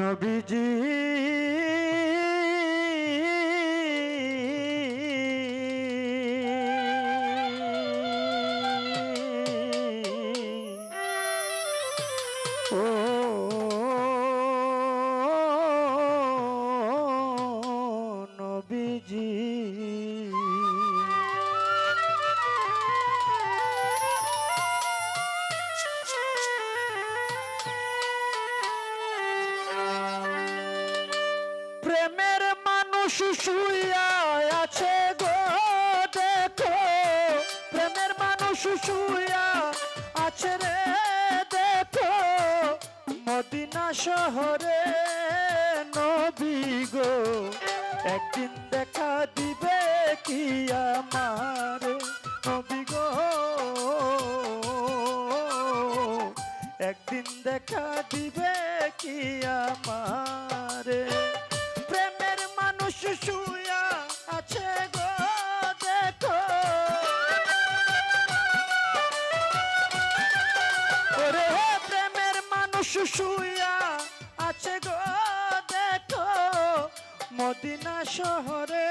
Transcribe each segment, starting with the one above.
নবীজি। ও মানুষ শুইয়া আছে গো, দেখো। প্রেমের মানুষ শুইয়া আছে রে, দেখো। মদিনা শহরে নবী গো, একদিন দেখা দিবে কি আমার? মানুষ শুয়া আছে গো দেখো মদিনা শহরে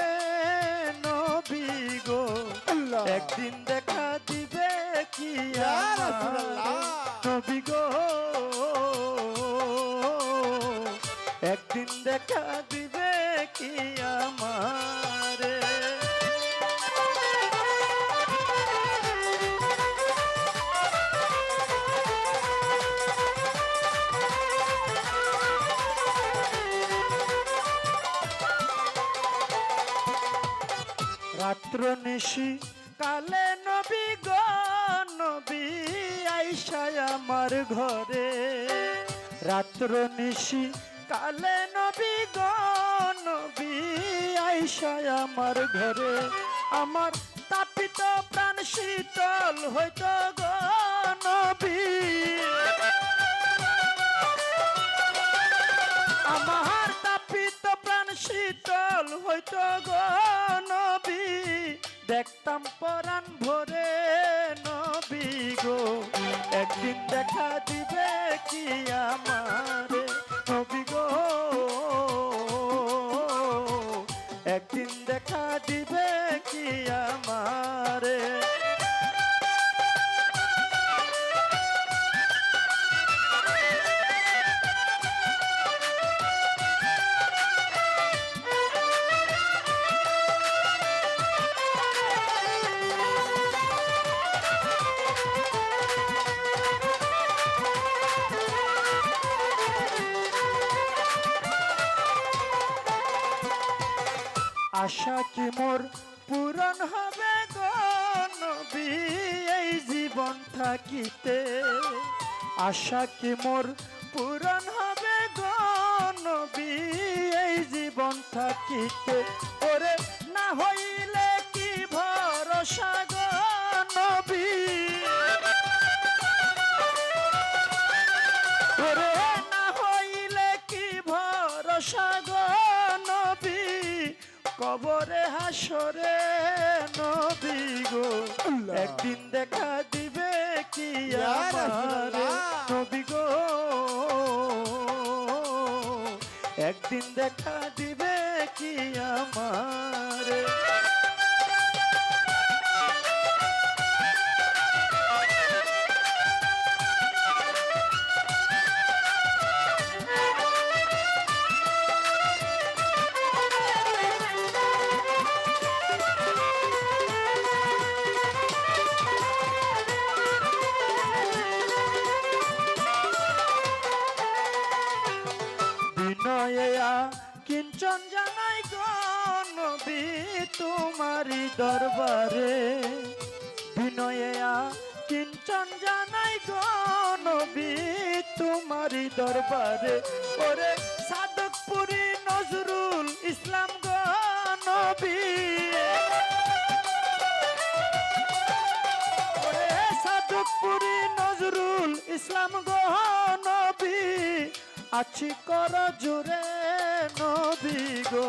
নবী গো। একদিন দেখা দিবে কি নবী গো। একদিন দেখা দিবে কি আমারে? রাত্র নিশি। কালে নবী গো, নবী আইসায় আমার ঘরে। রাত্র নিশি, কালে নবী গো, নবী আইসায় আমার ঘরে। আমার তাপিত প্রাণ শীতল হইতো গো, নবী। গো একদিন দেখা দিবে কি আমারে? আশা কি মোর পূরণ হবে নবী? এই জীবন থাকিতে আশা কি মোর পূরণ হবে নবী? এই জীবন থাকিতে ওরে না হইলে কি ভরসা নবী? ওরে না হইলে কি ভরসা কবরে হাসরে নবী গো। একদিন দেখা দিবে কি আমার। নবী গো একদিন দেখা দিবে কি আমারে দরবারে বিনয়া কিঞ্চন জানাই গো নবী তোমারি দরবারে। ওরে সাদকপুরি নজরুল ইসলাম গো নবী। ওরে সাদকপুরি নজরুল ইসলাম গো নবী, আছি কর জোরে নবী গো।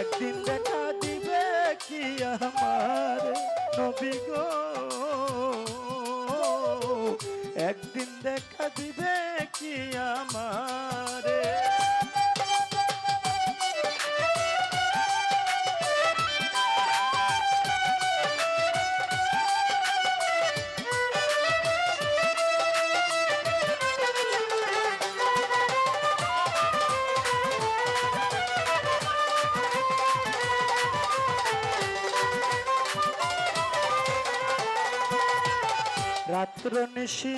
একদিন দেখা আমার নবী গো। একদিন দেখা দিবে কি আমারে? রাত্র নিশি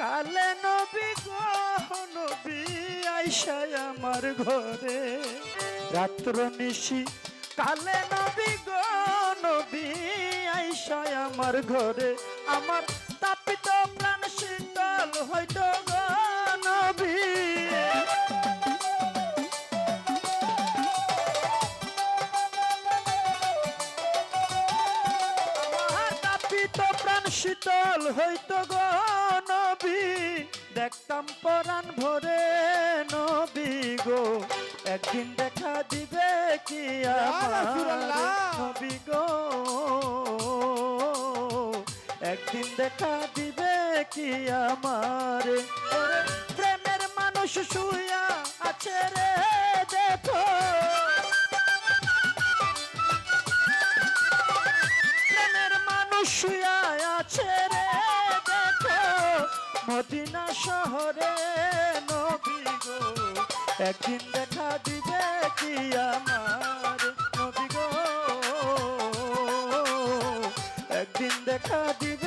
কালে নবী গো, নবী আইসাই আমার ঘরে। রাত্র নিশি কালে নবী গো, নবী আইসাই আমার ঘরে। আমার তাপিত প্রাণ শীতল হইতো শীতল হইতো গো নবী দেখতাম পরাণ ভরে নবী গো। একদিন দেখা দিবে কি নবী গো? একদিন দেখা দিবে কি আমার? প্রেমের মানুষ শুয়া আছে রে দেখো। প্রেমের মানুষ শুয়া আছে রে দেখো, মদিনা শহরে নবী গো। একদিন দেখা দিবে কি আমার নবী গো? একদিন দেখা দিবে